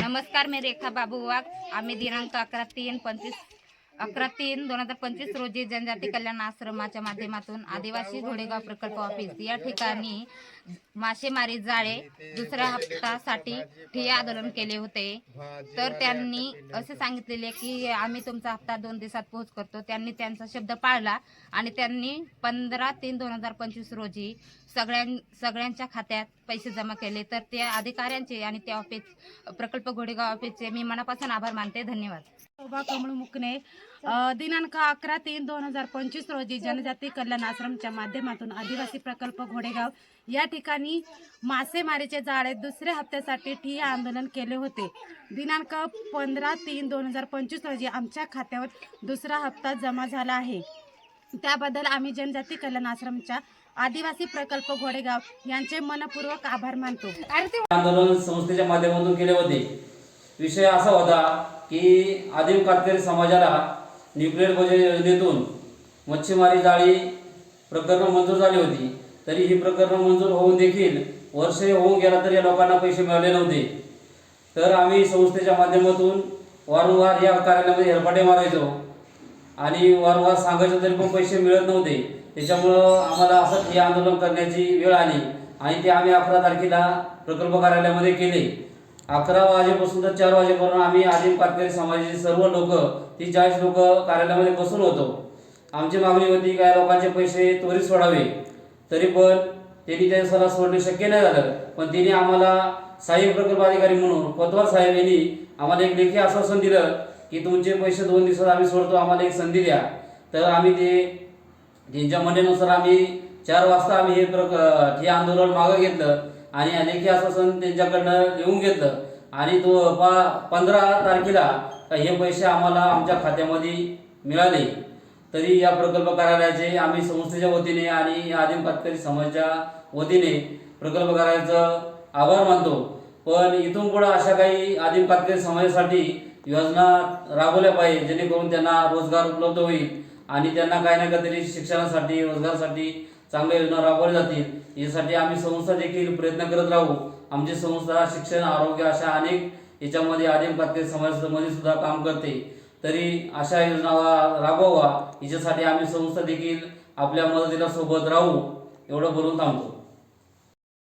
नमस्कार मी रेखा बाबू वाघ। आम्ही दिनांक अकरा तीन पंचवीस अकरा तीन दोन हजार पंचवीस रोजी जनजाती कल्याण आश्रमाच्या माध्यमातून आदिवासी घोडेगाव प्रकल्प ऑफिस या ठिकाणी मासेमारी जाळे दुसऱ्या हप्त्यासाठी ठिय्या आंदोलन केले होते. तर त्यांनी असे सांगितलेले की आम्ही तुमचा हप्ता दोन दिवसात पोहोच करतो. त्यांनी त्यांचा शब्द पाळला आणि त्यांनी पंधरा तीन दोन हजार पंचवीस रोजी सगळ्यां सगळ्यांच्या खात्यात पैसे जमा केले. तर त्या अधिकाऱ्यांचे आणि त्या ऑफिस प्रकल्प घोडेगाव ऑफिसचे मी मनापासून आभार मानते. धन्यवाद. शोभा कमळ मुकणे अ, दिनांक अकरा तीन दोन हजार पंचवीस रोजी जनजाती कल्याण आश्रमच्या माध्यमातून आदिवासी प्रकल्प घोडेगाव या ठिकाणी मासेमारीचे जाळे दुसऱ्या हप्त्यासाठी ठिय्या आंदोलन केले होते. दिनांक पंधरा तीन दोन हजार पंचवीस रोजी आमच्या खात्यावर दुसरा हप्ता जमा झाला आहे. त्याबद्दल आम्ही जनजाती कल्याण आश्रमच्या आदिवासी प्रकल्प घोडेगाव यांचे मनपूर्वक आभार मानतो. आंदोलन संस्थेच्या माध्यमातून केले होते. विषय असा होता की आदिम कातकरी समाजाला न्यूक्लिअर बजेट योजनेतून मच्छीमारी जाळी प्रकरणं मंजूर झाली होती. तरी ही प्रकरणं मंजूर होऊन देखील वर्षे होऊन गेला तरी या लोकांना पैसे मिळाले नव्हते. तर आम्ही संस्थेच्या माध्यमातून वारंवार या कार्यालयामध्ये हेरपाटे मारायचो. आणि वारंवार सांगायचं तरी पण पैसे मिळत नव्हते. त्याच्यामुळं आम्हाला असंच हे आंदोलन करण्याची वेळ आली आणि ते आम्ही अकरा तारखेला प्रकल्प कार्यालयामध्ये केले. अकरा वाजेपासून तर चार वाजेपर्यंत आम्ही आदिम कातकरी समाजाचे सर्व लोक ती चाळीस लोक कार्यालयामध्ये बसून होतो. आमची मागणी होती काय लोकांचे पैसे त्वरित सोडावे. तरी पण त्यांनी त्या सला सोडणे शक्य नाही झालं. पण त्यांनी आम्हाला सहाय्यक प्रकल्प अधिकारी म्हणून कोतवाल साहेब यांनी आम्हाला एक लेखी आश्वासन दिलं की तुमचे पैसे दोन दिवसात आम्ही सोडतो आम्हाला एक संधी द्या. तर आम्ही ते त्यांच्या म्हणण्यानुसार आम्ही चार वाजता आम्ही हे प्रक हे आंदोलन मागं घेतलं. आणि अनेक लेखी आश्वासन त्यांच्याकडनं लिहून घेतलं. आणि तो पा पंधरा तारखेला हे पैसे आम्हाला आमच्या खात्यामध्ये मिळाले. तरी या प्रकल्प कार्यालयाचे आम्ही संस्थेच्या वतीने आणि आदिम कातकरी समाजाच्या वतीने प्रकल्प कार्यालयाचं आभार मानतो. पण इथून पुढे अशा काही आदिम कातकरी समाजासाठी योजना राबवल्या पाहिजे जेणेकरून त्यांना रोजगार उपलब्ध होईल. आणि त्यांना काही ना काहीतरी शिक्षणासाठी रोजगारासाठी चांगल्या योजना राबवल्या जातील. यासाठी आम्ही संस्था देखील प्रयत्न करत राहू. आमची संस्था शिक्षण आरोग्य अशा अनेक याच्यामध्ये आदिम पातळी समाजामध्ये सुद्धा काम करते. तरी अशा योजना राबवा याच्यासाठी आम्ही संस्था देखील आपल्या मदतीला सोबत राहू. एवढं बोलून थांबतो.